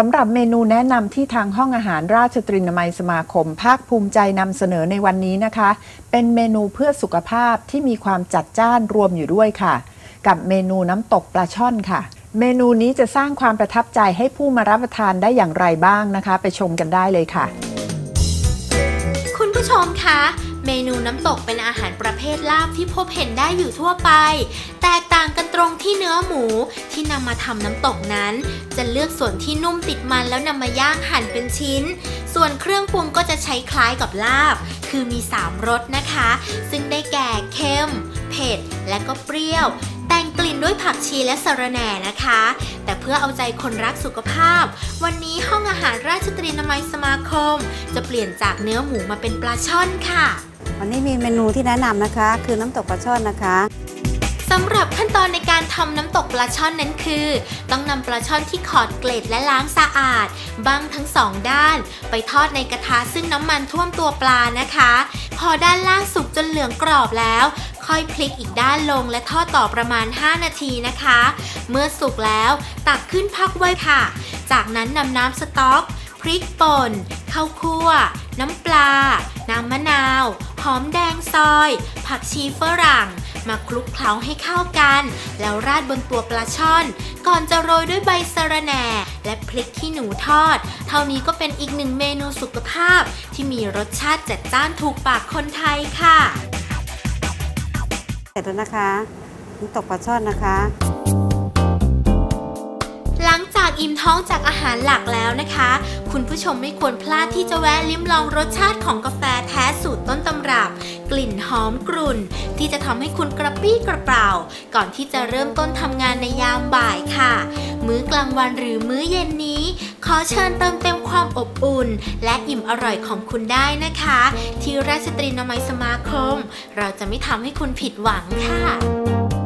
สำหรับเมนูแนะนำที่ทางห้องอาหารราชตรีนามัยสมาคม ภาคภูมิใจนำเสนอในวันนี้นะคะ เป็นเมนูเพื่อสุขภาพที่มีความจัดจ้านรวมอยู่ด้วยค่ะ กับเมนูน้ำตกปลาช่อนค่ะ เมนูนี้จะสร้างความประทับใจให้ผู้มารับประทานได้อย่างไรบ้างนะคะ ไปชมกันได้เลยค่ะ คุณผู้ชมคะ เมนูน้ำตกเป็นอาหารประเภทลาบที่พบเห็นได้อยู่ทั่วไป แตกต่างกันตรงที่เนื้อหมูที่นำมาทำน้ำตกนั้น จะเลือกส่วนที่นุ่มติดมันแล้วนำมาย่างหั่นเป็นชิ้น ส่วนเครื่องปรุงก็จะใช้คล้ายกับลาบ คือมี 3รสนะคะ ซึ่งได้แก่เค็ม เผ็ด และก็เปรี้ยว แต่งกลิ่นด้วยผักชีและสะระแหน่นะคะ แต่เพื่อเอาใจคนรักสุขภาพ วันนี้ห้องอาหารราชตรีนามัยสมาคม จะเปลี่ยนจากเนื้อหมูมาเป็นปลาช่อนค่ะ วันนี้มีเมนูที่แนะนำนะคะ คือน้ำตกปลาช่อนนะคะสำหรับขั้นตอนในการทำน้ำตกปลาช่อนนั้นคือ ต้องนำปลาช่อนที่ขอดเกล็ดและล้างสะอาดบ้างทั้งสองด้าน ไปทอดในกระทะซึ่งน้ำมันท่วมตัวปลานะคะ พอด้านล่างสุกจนเหลืองกรอบแล้ว ค่อยพลิกอีกด้านลงและทอดต่อประมาณ 5 นาทีนะคะ เมื่อสุกแล้วตักขึ้นพักไว้ค่ะ จากนั้นนำน้ำสต๊อก พริกป่นข้าวคั่ว น้ำปลา น้ำมะนาว หอมแดงซอย ผักชีฝรั่ง มาคลุกเคล้าให้เข้ากัน แล้วราดบนตัวปลาช่อน ก่อนจะโรยด้วยใบสะระแหน่ และพริกขี้หนูทอด เท่านี้ก็เป็นอีกหนึ่งเมนูสุขภาพ ที่มีรสชาติจัดจ้านถูกปากคนไทยค่ะ เสร็จแล้วนะคะน้ำตกปลาช่อนนะคะหลังจากอิ่มท้องจากอาหารหลักแล้วนะคะ คุณผู้ชมไม่ควรพลาดที่จะแวะลิ้มลองรสชาติของกาแฟแท้ อมกรุ่น ที่จะทำให้คุณกระปี้กระเป๋าก่อนที่จะเริ่มต้นทำงานในยามบ่ายค่ะ มื้อกลางวันหรือมื้อเย็นนี้ ขอเชิญเติมเต็มความอบอุ่น และอิ่มอร่อยของคุณได้นะคะ ที่ราชตรีนามัยสมาคม เราจะไม่ทำให้คุณผิดหวังค่ะ